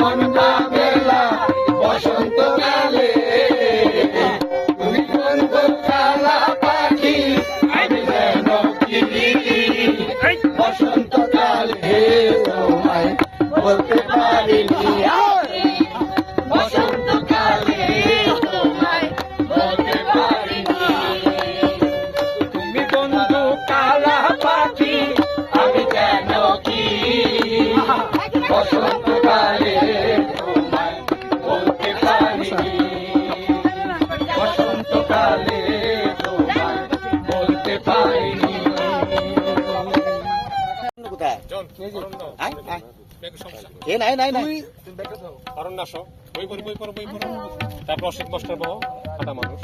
মনটা মেলা বসন্ত কালে। তুমি বন্ধু কালা পাখি আমি যেন বসন্ত এ নাই নাই নাই অরণ্যাস বই পড়ি বই পড়ো বই পড়ো। তারপর অসিত মাস্টার বহ হাঁটা মানুষ।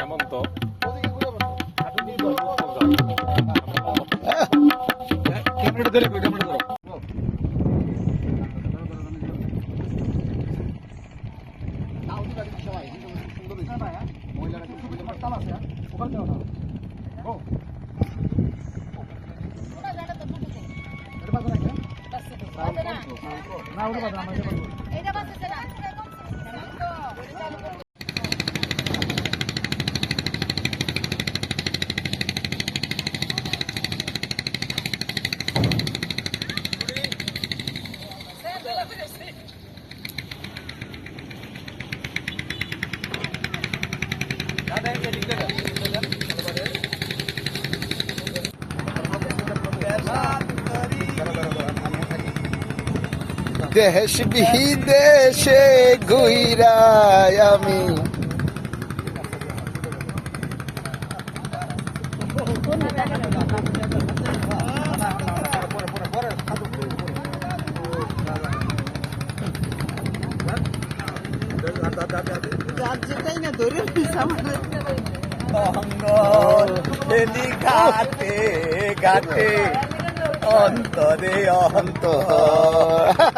হেমন্ত। ক্যামেরাটা ধরে ক্যামেরাটা ধরো। এটা বাঁচতেছে না দেশ বিদেশে ঘুইরাই আমি। ঘাটে ঘাটে অন্তরে অন্তর।